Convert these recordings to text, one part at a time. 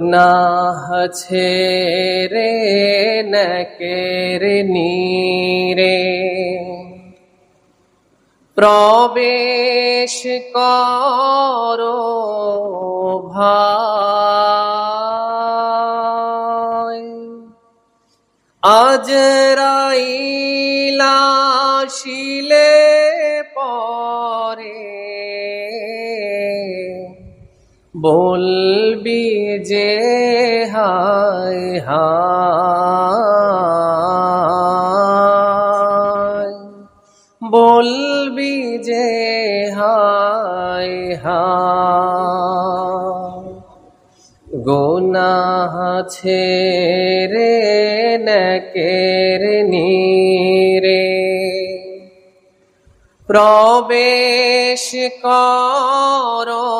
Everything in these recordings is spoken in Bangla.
নাহ ছেড়ে নকের নীরে। প্রবেশ করো ভাই। আজরাইলা শিলে পরে বলবি যে হায় হায়। বলবি যে হায় হায়। গোনাহ ছেড়ে নকের নীরে। প্রবেশ করো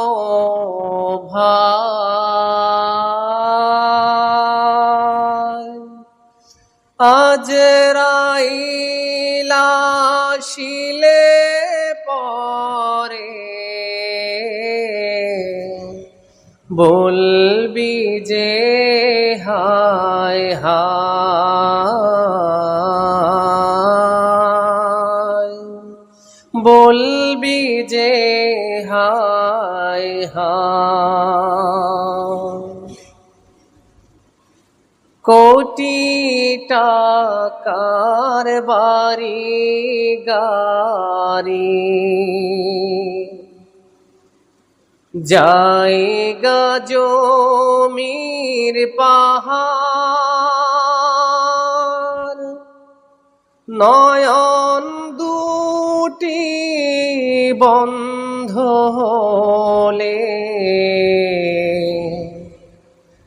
রাইলা শিলে পরে। বলবি যে হায় হায়। বলবি যে হায় হায়। কোটি টাকার বাড়ি গাড়ি। জায়গা জমির পাহাড় নয়ন দুটি বন্ধ হলে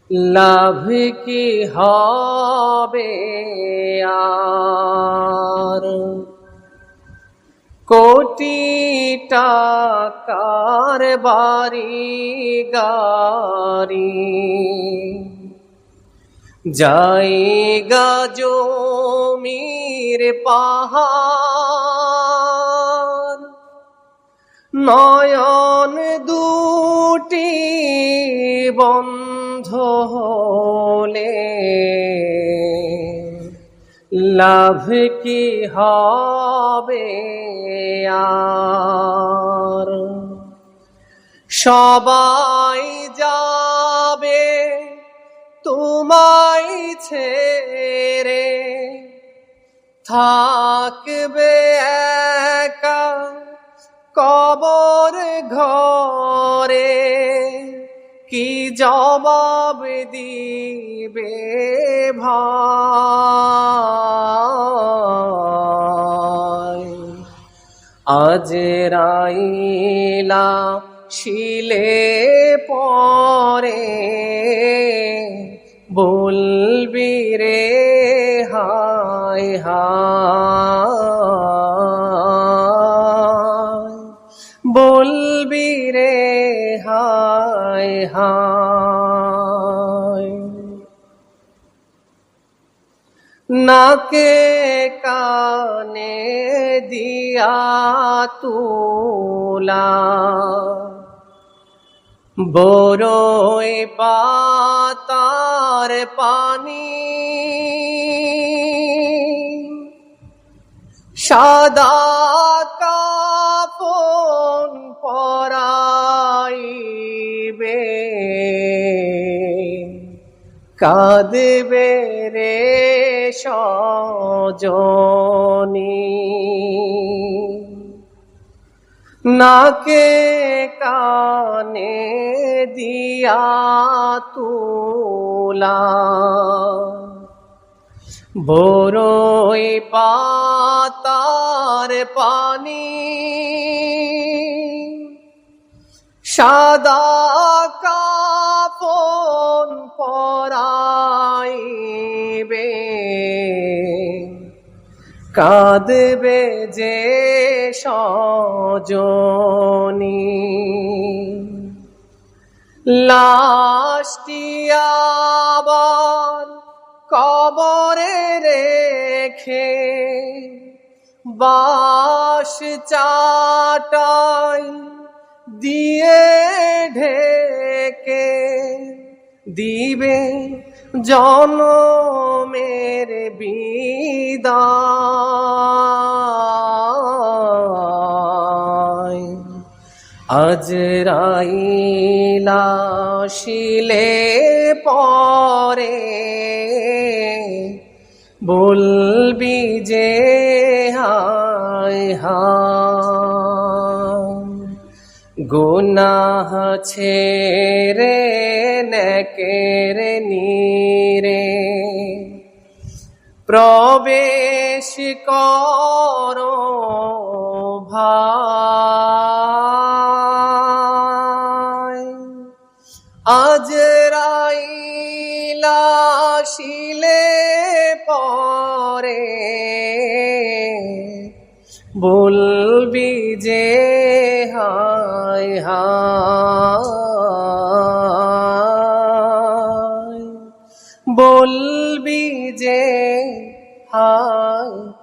লাভ কি হবে আর? কোটি টাকার বাড়ি গাড়ি জায়গা জমির পাহাড় নয়ন দুটি বন্ধ হলে লাভ কি হবে আর? সবাই যাবে তোমায় ছেড়ে। থাকবে একা কবর ঘরে। জবাব দিবে ভাই। আজ রাইলা শিলে পরে বলবি রে হায় হায়। হায়। নাকে কানে দিয়া তুলা বড়ই পাতার পানি সাদা কাপন কাঁদবে রে সজনী। নাকে কানে দিয়া তুলা। বড়ই পাতার পানি সাদা কাপন পরাইবে। কাঁদবে যে সজনী। লাশটি কবরে রেখে বাস চাটাই দিয়ে ঢেকে দিবে জনমের বিদায়। আজ রাইলা শিলে পরে বলবি যে হায় হায় গুনাহ ছেড়ে নেকের নীরে। প্রবেশ করো ভাই। আজ রাইলা শিলে পরে বলবি যে হায়। হায় বলবি যে হায়